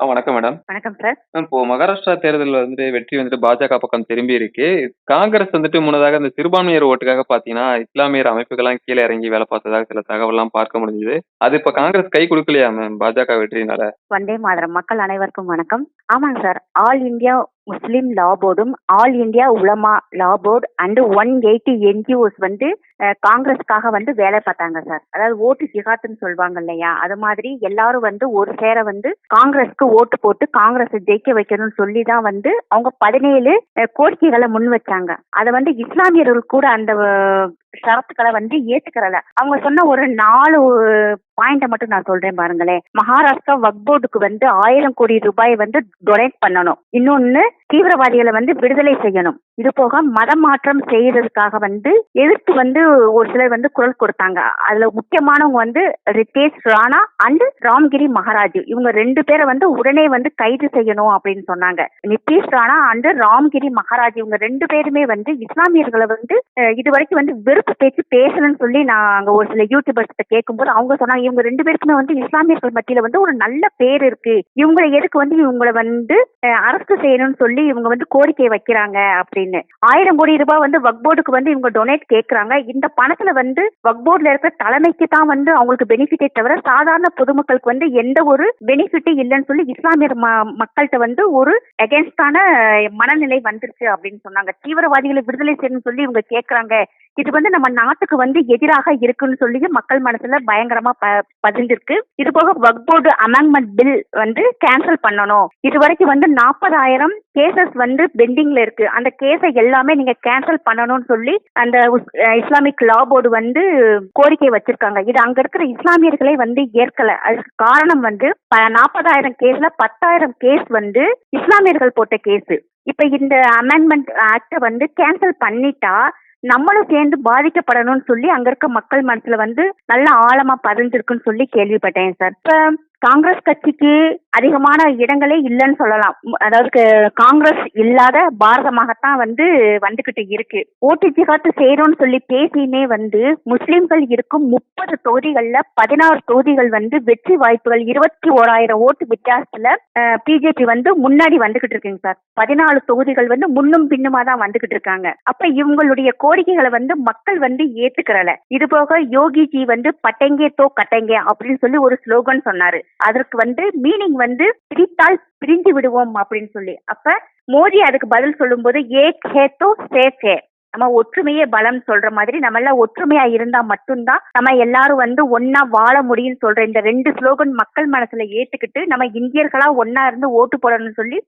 ஆ வணக்கம் மேடம். வணக்கம் சார். இப்போ மகாராஷ்டிரா தேர்தல்ல வந்துட்டு வெற்றி வந்துட்டு பாஜக பக்கம் திரும்பி இருக்கு. காங்கிரஸ் வந்துட்டு முன்னதாக இந்த சிறுபான்மையர் ஓட்டுக்காக பார்த்தீங்கன்னா, இஸ்லாமியர் அமைப்புகள்லாம் கீழ இறங்கி வேலை பார்த்ததாக சில தகவல்லாம் பார்க்க முடிஞ்சது. அது இப்ப காங்கிரஸ் கை குடுக்கலையா மேம் பாஜக வெற்றியினால? வந்தே மாதரம் மக்கள் அனைவருக்கும் வணக்கம். ஆமாங்க sir. All India Muslim law போர்டும், all India உலமா லா அண்டு அண்ட் 180 என்ஜிஓஸ் வந்து காங்கிரஸ்க்காக வந்து வேலை பார்த்தாங்க சார். அதாவது ஓட்டு ஜிகாத்துன்னு சொல்லுவாங்க இல்லையா? அது மாதிரி எல்லாரும் வந்து ஒரு சேர வந்து காங்கிரஸ்க்கு ஓட்டு போட்டு காங்கிரஸ் ஜெயிக்க வைக்கணும்னு சொல்லி தான் வந்து அவங்க பதினேழு கோரிக்கைகளை முன் வச்சாங்க. அதை வந்து இஸ்லாமியர்கள் கூட அந்த ஷரத்துக்கள வந்து ஏத்துக்கறல. அவங்க சொன்ன ஒரு நாலு பாயிண்ட மட்டும் நான் சொல்றேன் பாருங்களேன். மகாராஷ்டிரா வக்ஃப் போர்டுக்கு வந்து ஆயிரம் கோடி ரூபாய் வந்து டொனேட் பண்ணணும். இன்னொன்னு தீவிரவாதிகளை வந்து விடுதலை செய்யணும். இது போக மதம் மாற்றம் செய்யறதுக்காக வந்து எதிர்த்து வந்து ஒரு சிலர் வந்து குரல் கொடுத்தாங்க. அதுல முக்கியமானவங்க வந்து ரித்தேஷ் ராணா அண்ட் ராம்கிரி மகாராஜ். இவங்க ரெண்டு பேரை வந்து உடனே வந்து கைது செய்யணும் அப்படின்னு சொன்னாங்க. நித்தீஷ் ராணா அண்ட் ராம்கிரி மகாராஜ் இவங்க ரெண்டு பேருமே வந்து இஸ்லாமியர்களை வந்து இது இதுவரைக்கும் வந்து வெறுப்பு பேச்சு பேசணும்னு சொல்லி நான் அங்க ஒரு சில யூடியூபர்ஸ் கிட்ட கேட்கும்போது அவங்க சொன்னாங்க இவங்க ரெண்டு பேருக்குமே வந்து இஸ்லாமியர்கள் மத்தியில வந்து ஒரு நல்ல பேர் இருக்கு. இவங்களை எதுக்கு வந்து இவங்களை வந்து அரசு செய்யணும்னு சொல்லி இவங்க வந்து கோரிக்கை வைக்கிறாங்க அப்படின்னு. ஆயிரம் கோடி ரூபாய் வந்து வக்போர்டுக்கு வந்து இவங்க டொனேட் கேட்கறாங்க இந்த பணத்துல வந்து வக்போர்டுல இருக்கிற தலைமைக்கு தான் வந்து அவங்களுக்கு பெனிஃபிட்டே தவிர சாதாரண பொதுமக்களுக்கு வந்து எந்த ஒரு பெனிஃபிட்டும் இல்லைன்னு சொல்லி இஸ்லாமியர் ம வந்து ஒரு அகைன்ஸ்டான மனநிலை வந்துருச்சு அப்படின்னு சொன்னாங்க. தீவிரவாதிகளை விடுதலை செய்யணும்னு சொல்லி இவங்க கேட்கறாங்க இது வந்து நம்ம நாட்டுக்கு வந்து எதிராக இருக்குன்னு சொல்லி மக்கள் மனசுல பயங்கரமா ப பதிஞ்சிருக்கு. இது போக ஒர்க் போர்டு அமெண்ட்மெண்ட் பில் வந்து கேன்சல் பண்ணணும். இது வரைக்கும் வந்து 40,000 கேசஸ் வந்து பெண்டிங்ல இருக்கு. அந்த கேஸை எல்லாமே நீங்க கேன்சல் பண்ணணும்னு சொல்லி அந்த இஸ்லாமிக் லா போர்டு வந்து கோரிக்கை வச்சிருக்காங்க. இது அங்க இருக்கிற இஸ்லாமியர்களே வந்து ஏற்கல. அதுக்கு காரணம் வந்து ப 40,000 கேஸ்ல 10,000 கேஸ் வந்து இஸ்லாமியர்கள் போட்ட கேஸு. இப்ப இந்த அமெண்ட்மெண்ட் ஆக்ட வந்து கேன்சல் பண்ணிட்டா நம்மளும் சேர்ந்து பாதிக்கப்படணும்னு சொல்லி அங்க இருக்க மக்கள் மனசுல வந்து நல்ல ஆழமா பதிஞ்சிருக்குன்னு சொல்லி கேள்விப்பட்டேன் சார். இப்ப காங்கிரஸ் கட்சிக்கு அதிகமான இடங்களே இல்லைன்னு சொல்லலாம். அதாவது காங்கிரஸ் இல்லாத பாரதமாகத்தான் வந்து வந்துகிட்டு இருக்கு. ஓட்டு ஜிஹாத் செய்றோம்னு சொல்லி பேசியுமே வந்து முஸ்லிம்கள் இருக்கும் 30 தொகுதிகள்ல 16 தொகுதிகள் வந்து வெற்றி வாய்ப்புகள் 21,000 ஓட்டு வித்தியாசத்துல பிஜேபி வந்து முன்னாடி வந்துகிட்டு இருக்குங்க சார். 14 தொகுதிகள் வந்து முன்னும் பின்னுமா தான் வந்துகிட்டு இருக்காங்க. அப்ப இவங்களுடைய கோரிக்கைகளை வந்து மக்கள் வந்து ஏத்துக்கிறல இது போக யோகிஜி வந்து பட்டங்கே தோ கட்டங்கே அப்படின்னு சொல்லி ஒரு ஸ்லோகன் சொன்னாரு. அதற்கு வந்து மீனிங் வந்து பிரித்தால் பிரிந்து விடுவோம் அப்படின்னு சொல்லி. அப்ப மோடி அதுக்கு பதில் சொல்லும்போது போது ஹே தோ சேஃப் நம்ம ஒற்றுமையே பலம் சொல்ற மாதிரி நம்ம எல்லாம் ஒற்றுமையா இருந்தா மட்டும்தான் நம்ம எல்லாரும் வந்து ஒன்னா வாழ முடியும்னு சொல்ற இந்த ரெண்டு ஸ்லோகன் மக்கள் மனசுல ஏத்துக்கிட்டு நம்ம இந்தியர்களா ஒன்னா இருந்து ஓட்டு போடணும்னு சொல்லி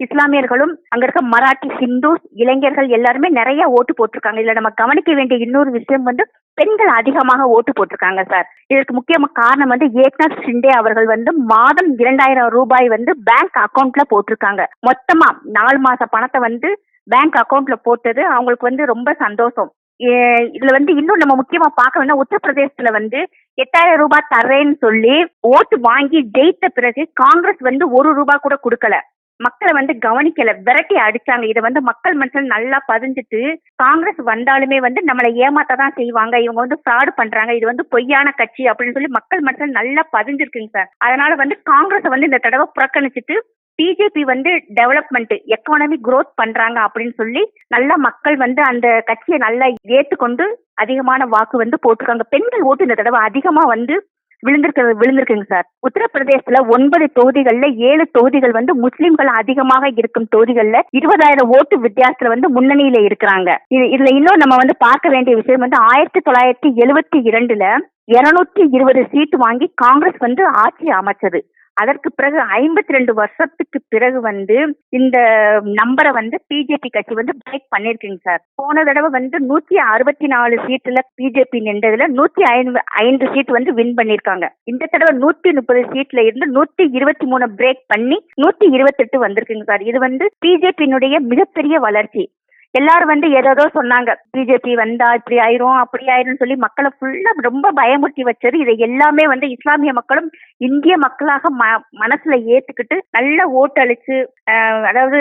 இஸ்லாமியர்களும் அங்க இருக்க மராட்டி, ஹிந்துஸ், இளைஞர்கள் எல்லாருமே நிறைய ஓட்டு போட்டிருக்காங்க. இதுல நம்ம கவனிக்க வேண்டிய இன்னொரு விஷயம் வந்து பெண்கள் அதிகமாக ஓட்டு போட்டிருக்காங்க சார். இதற்கு முக்கியமான காரணம் வந்து ஏக்நாத் ஷிண்டே அவர்கள் வந்து மாதம் 2,000 ரூபாய் வந்து பேங்க் அக்கௌண்ட்ல போட்டிருக்காங்க. மொத்தமா நாலு மாச பணத்தை வந்து பேங்க் அக்கௌண்ட்ல போட்டது அவங்களுக்கு வந்து ரொம்ப சந்தோஷம். இதுல வந்து இன்னும் நம்ம முக்கியமா பார்க்க வேண்டிய உத்தரப்பிரதேசத்துல வந்து 8,000 ரூபாய் தர்றேன்னு சொல்லி ஓட்டு வாங்கி ஜெயித்த பிறகு காங்கிரஸ் வந்து ஒரு ரூபாய் கூட கொடுக்கல மக்களை வந்து கவனிக்கல. விரட்டி அடிச்சாங்க. இதை வந்து மக்கள் மனசுல நல்லா பதிஞ்சிட்டு காங்கிரஸ் வந்தாலுமே வந்து நம்மளை ஏமாத்த தான் செய்வாங்க. இவங்க வந்து ஃப்ராடு பண்றாங்க. இது வந்து பொய்யான கட்சி அப்படின்னு சொல்லி மக்கள் மனசுல நல்லா பதிஞ்சிருக்குங்க சார். அதனால வந்து காங்கிரஸ் வந்து இந்த தடவை புறக்கணிச்சிட்டு பிஜேபி வந்து டெவலப்மெண்ட் எக்கானமி குரோத் பண்றாங்க அப்படின்னு சொல்லி நல்லா மக்கள் வந்து அந்த கட்சியை நல்லா ஏத்துக்கொண்டு அதிகமான வாக்கு வந்து போட்டிருக்காங்க. பெண்கள் ஓட்டு இந்த தடவை அதிகமா வந்து விழுந்திருக்கு விழுந்திருக்குங்க சார். உத்தரப்பிரதேசத்துல ஒன்பது தொகுதிகள்ல ஏழு தொகுதிகள் வந்து முஸ்லிம்கள் அதிகமாக இருக்கும் தொகுதிகள்ல 20,000 ஓட்டு வித்தியாசத்துல வந்து முன்னணியில இருக்கிறாங்க. இது இதுல இன்னும் நம்ம வந்து பார்க்க வேண்டிய விஷயம் வந்து 1972ல 220 சீட் வாங்கி காங்கிரஸ் வந்து ஆட்சி அமைச்சது. அதற்கு பிறகு 52 வருஷத்துக்கு பிறகு வந்து இந்த நம்பரை வந்து பிஜேபி கட்சி வந்து பிரேக் பண்ணிருக்குங்க சார். போன தடவை வந்து 164 சீட்ல பிஜேபி நின்றதுல 105 சீட் வந்து வின் பண்ணிருக்காங்க. இந்த தடவை நூத்தி முப்பது சீட்ல இருந்து 123 பிரேக் பண்ணி 128 வந்திருக்குங்க சார். இது வந்து பிஜேபியினுடைய மிகப்பெரிய வளர்ச்சி. எல்லாரும் வந்து ஏதேதோ சொன்னாங்க. பிஜேபி வந்தா இப்படி ஆயிரும், அப்படி ஆயிரும் சொல்லி மக்களை ஃபுல்லா ரொம்ப பயமுறுத்தி வச்சது. இதை எல்லாமே வந்து இஸ்லாமிய மக்களும் இந்திய மக்களாக ம மனசுல ஏத்துக்கிட்டு நல்ல ஓட்டழிச்சு அதாவது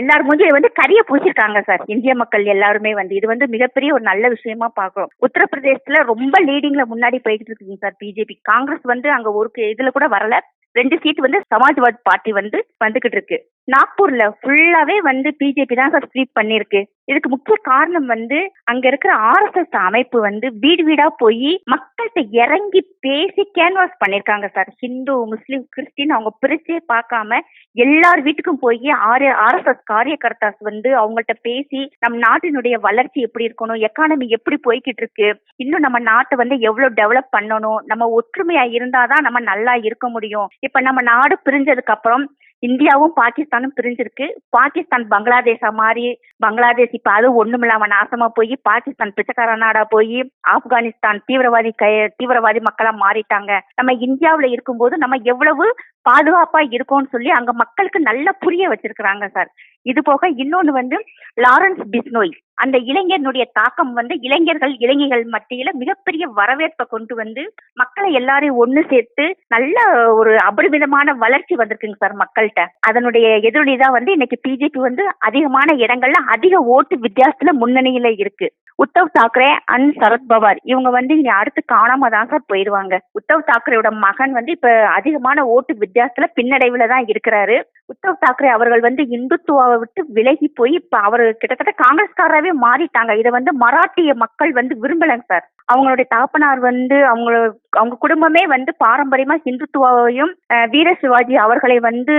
எல்லார் மூஞ்சியும் வந்து கரிய பூசிருக்காங்க சார். இந்திய மக்கள் எல்லாருமே வந்து. இது வந்து மிகப்பெரிய ஒரு நல்ல விஷயமா பாக்குறோம் உத்தரப்பிரதேசத்துல ரொம்ப லீடிங்ல முன்னாடி போய்கிட்டு இருக்குங்க சார் பிஜேபி. காங்கிரஸ் வந்து அங்க ஒரு இதுல கூட வரல. ரெண்டு சீட் வந்து சமாஜ்வாடி பார்ட்டி வந்து வந்துகிட்டு இருக்கு. நாக்பூர்ல ஃபுல்லாவே வந்து பிஜேபி தான் சார் ஸ்வீப் பண்ணிருக்கு இதுக்கு முக்கிய காரணம் வந்து அங்க இருக்கிற ஆர்எஸ்எஸ் அமைப்பு வந்து வீடு வீடா போய் மக்கள்கிட்ட இறங்கி பேசி கேன்வாஸ் பண்ணிருக்காங்க சார். ஹிந்து முஸ்லீம் கிறிஸ்டின் அவங்க பிரிச்சே பார்க்காம எல்லார் வீட்டுக்கும் போய் ஆர் ஆர்எஸ்எஸ் காரியகர்த்தாஸ் வந்து அவங்கள்ட்ட பேசி நம் நாட்டினுடைய வளர்ச்சி எப்படி இருக்கணும் எக்கானமி எப்படி போய்கிட்டு இருக்கு இன்னும் நம்ம நாட்டை வந்து எவ்வளவு டெவலப் பண்ணணும் நம்ம ஒற்றுமையா இருந்தாதான் நம்ம நல்லா இருக்க முடியும். இப்ப நம்ம நாடு பிரிஞ்சதுக்கு அப்புறம் இந்தியாவும் பாகிஸ்தானும் பிரிஞ்சிருக்கு. பாகிஸ்தான் பங்களாதேஷா மாறி பங்களாதேஷ் இப்ப அது ஒண்ணுமில்லாம நாசமா போய் பாகிஸ்தான் பிச்சைக்கார நாடா போய் ஆப்கானிஸ்தான் தீவிரவாதி கை தீவிரவாதி மக்களா மாறிட்டாங்க. நம்ம இந்தியாவுல இருக்கும்போது நம்ம எவ்வளவு பாதுகாப்பா இருக்கோம்னு சொல்லி அங்க மக்களுக்கு நல்லா புரிய வச்சிருக்கிறாங்க சார். இது போக இன்னொன்னு வந்து லாரன்ஸ் பிஸ்னோய். அந்த இளைஞனுடைய தாக்கம் வந்து இளைஞர்கள் இளைஞர்கள் மத்தியில மிகப்பெரிய வரவேற்பை கொண்டு வந்து மக்களை எல்லாரையும் ஒண்ணு சேர்த்து நல்ல ஒரு அபரிமிதமான வளர்ச்சி வந்திருக்குங்க சார் மக்கள்கிட்ட. அதனுடைய எதிரொலி தான் வந்து இன்னைக்கு பிஜேபி வந்து அதிகமான இடங்கள்ல அதிக ஓட்டு வித்தியாசத்துல முன்னணியில இருக்கு. உத்தவ் தாக்கரே அண்ட் சரத் பவார் இவங்க வந்து இனி அடுத்து காணாம தான் சார் போயிடுவாங்க. உத்தவ் தாக்கரேயோட மகன் வந்து இப்ப அதிகமான ஓட்டு வித்தியாசத்துல பின்னடைவுல தான் இருக்கிறாரு. உத்தவ் தாக்கரே அவர்கள் வந்து இந்துத்துவ விட்டு விலகி போய் இப்ப அவர் கிட்டத்தட்ட காங்கிரஸ்காரராகவே மாறிட்டாங்க. இதை வந்து மராட்டிய மக்கள் வந்து விரும்பலங்க சார். அவங்களுடைய தாப்பனார் வந்து அவங்க அவங்க குடும்பமே வந்து பாரம்பரியமா ஹிந்துத்துவாவையும் அஹ், வீர சிவாஜி அவர்களை வந்து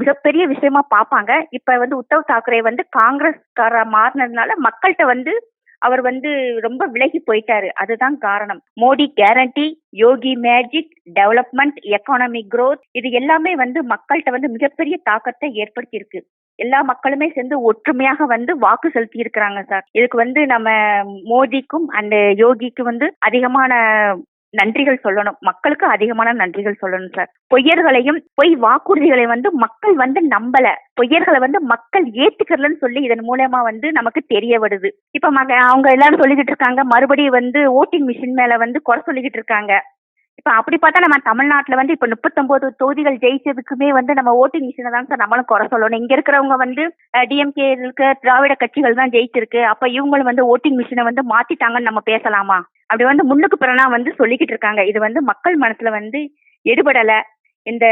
மிகப்பெரிய விஷயமா பார்ப்பாங்க. இப்ப வந்து உத்தவ் தாக்கரே வந்து காங்கிரஸ்காரா மாறினதுனால மக்கள்கிட்ட வந்து அவர் வந்து ரொம்ப விலகி போயிட்டாரு. அதுதான் காரணம். Modi guarantee Yogi magic development economic growth இது எல்லாமே வந்து மக்கள்கிட்ட வந்து மிகப்பெரிய தாக்கத்தை ஏற்படுத்தி இருக்கு எல்லா மக்களுமே சேர்ந்து ஒற்றுமையாக வந்து வாக்கு செலுத்தி இருக்கிறாங்க சார். இதுக்கு வந்து நம்ம மோடிக்கும் அண்ட் யோகிக்கும் வந்து அதிகமான நன்றிகள் சொல்லணும். மக்களுக்கு அதிகமான நன்றிகள் சொல்லணும் சார். பொய்யர்களையும் பொய் வாக்குறுதிகளை வந்து மக்கள் வந்து நம்பல. பொய்யர்களை வந்து மக்கள் ஏத்துக்கறலன்னு சொல்லி இதன் மூலயமா வந்து நமக்கு தெரிய வருது இப்ப மக அவங்க எல்லாரும் சொல்லிக்கிட்டு இருக்காங்க மறுபடியும் வந்து ஓட்டிங் மிஷின் மேல வந்து குறை சொல்லிக்கிட்டு இருக்காங்க. இப்ப அப்படி பார்த்தா நம்ம தமிழ்நாட்டுல வந்து இப்ப முப்பத்தொன்பது தொகுதிகள் ஜெயிச்சதுக்குமே வந்து நம்ம ஓட்டிங் மிஷினை தான் சார் நம்மளும் குறை சொல்லணும். இங்க இருக்கிறவங்க வந்து டிஎம்கே இருக்க திராவிட கட்சிகள் தான் ஜெயிச்சிருக்கு. அப்ப இவங்களும் வந்து ஓட்டிங் மிஷினை வந்து மாத்திட்டாங்கன்னு நம்ம பேசலாமா? அப்படி வந்து முன்னுக்கு பிறனா வந்து சொல்லிக்கிட்டு இருக்காங்க. இது வந்து மக்கள் மனசுல வந்து எடுபடல. இந்த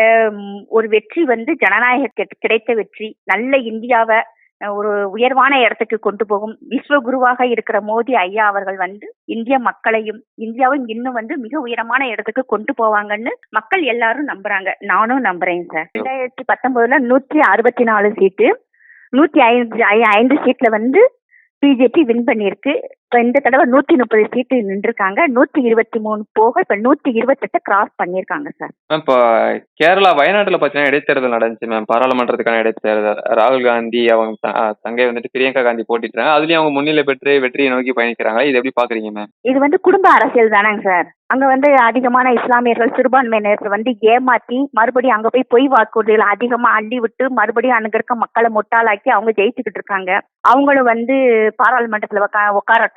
ஒரு வெற்றி வந்து ஜனநாயக கிடைத்த வெற்றி. நல்ல இந்தியாவை ஒரு உயர்வான இடத்துக்கு கொண்டு போகும். விஸ்வ குருவாக இருக்கிற மோடி ஐயா அவர்கள் வந்து இந்திய மக்களையும் இந்தியாவும் இன்னும் வந்து மிக உயரமான இடத்துக்கு கொண்டு போவாங்கன்னு மக்கள் எல்லாரும் நம்புறாங்க. நானும் நம்புறேன் சார் ரெண்டாயிரத்தி பத்தொன்பதுல நூற்றி அறுபத்தி நாலு சீட்டு நூத்தி ஐந்து ஐந்து சீட்ல வந்து பிஜேபி வின் பண்ணியிருக்கு. இப்ப இந்த தடவை நூத்தி முப்பது சீட்டு நின்றுருக்காங்க. நூத்தி இருபத்தி மூணு போக இப்ப நூத்தி இருபத்தெட்டு கிராஸ் பண்ணியிருக்காங்க சார் மேம் இப்போ கேரளா வயநாட்டுல பாத்தீங்கன்னா இடைத்தேர்தல் நடந்துச்சு மேம் பாராளுமன்றத்துக்கான இடைத்தேர்தல். ராகுல் காந்தி அவங்க தங்கை வந்துட்டு பிரியங்கா காந்தி போட்டிட்டாங்க அதுலயும் அவங்க முன்னிலை பெற்று வெற்றியை நோக்கி பயணிக்கிறாங்க இது எப்படி பாக்குறீங்க மேம் இது வந்து குடும்ப அரசியல் தானேங்க சார் அங்க வந்து அதிகமான இஸ்லாமியர்கள் சிறுபான்மையினர் வந்து ஏமாத்தி மறுபடியும் அங்க போய் பொய் வாக்குறுதிகளை அதிகமா அள்ளி விட்டு மறுபடியும் அங்க இருக்க மக்களை முட்டாளாக்கி அவங்க ஜெயிச்சுக்கிட்டு இருக்காங்க. அவங்களும் வந்து பாராளுமன்றத்துல உட்காரட்டும்.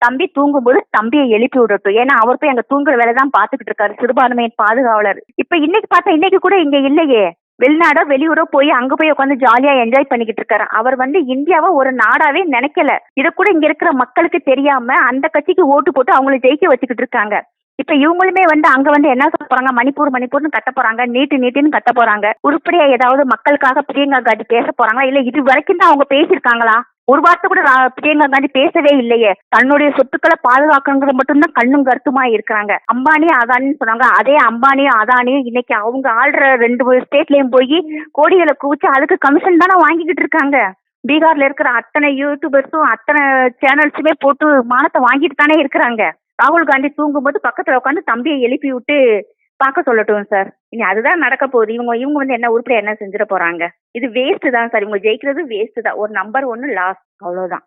தம்பி தூங்கும்போது தம்பியை எழுப்பி விடட்டும். ஏன்னா அவர் போய் அங்க தூங்குற வேலை தான் பாத்துக்கிட்டு இருக்காரு. சிறுபான்மையின் பாதுகாவலர். இப்ப இன்னைக்கு பார்த்தா இன்னைக்கு கூட இங்க இல்லையே. வெளிநாடோ வெளியூரோ போய் அங்க போய் உட்காந்து ஜாலியா என்ஜாய் பண்ணிக்கிட்டு இருக்காரு. அவர் வந்து இந்தியாவை ஒரு நாடாவே நினைக்கல. இத கூட இங்க இருக்கிற மக்களுக்கு தெரியாம அந்த கட்சிக்கு ஓட்டு போட்டு அவங்கள ஜெயிக்க வச்சுக்கிட்டு இருக்காங்க. இப்ப இவங்களுமே வந்து அங்க வந்து என்ன சொல்ல போறாங்க? மணிப்பூர் மணிப்பூர்னு கத்த போறாங்க. நீட்டு நீட்டுன்னு கத்த போறாங்க. உருப்படியா ஏதாவது மக்களுக்காக பிரியங்கா காட்டி பேச போறாங்களா? இல்ல இது வரைக்கும் தான் அவங்க பேசியிருக்காங்களா? ஒரு வார்த்தை கூட ரா- பிரியங்கா காந்தி பேசவே இல்லையே. தன்னுடைய சொத்துக்களை பாதுகாக்கணுங்கிறது மட்டும்தான் கண்ணும் கருத்துமா இருக்கிறாங்க. அம்பானி அதானின்னு சொன்னாங்க. அதே அம்பானியும் அதானியும் இன்னைக்கு அவங்க ஆள்ற ரெண்டு ஸ்டேட்லயும் போய் கோடிகளை குவிச்சு அதுக்கு கமிஷன் தானே வாங்கிக்கிட்டு இருக்காங்க. பீகார்ல இருக்கிற அத்தனை யூடியூபர்ஸும் அத்தனை சேனல்ஸுமே போட்டு மானத்தை வாங்கிட்டு தானே இருக்கிறாங்க. ராகுல் காந்தி தூங்கும்போது பக்கத்துல உட்காந்து தம்பியை எழுப்பி விட்டு பார்க்க சொல்லட்டும் சார் இனி அதுதான் நடக்க போகுது. இவங்க இவங்க வந்து என்ன உருப்படியா என்ன செஞ்சிட போறாங்க? இது வேஸ்ட் தான் சார் இவங்க ஜெயிக்கிறது வேஸ்ட் தான். ஒரு நம்பர் ஒன்னு லாஸ் அவ்வளவுதான்.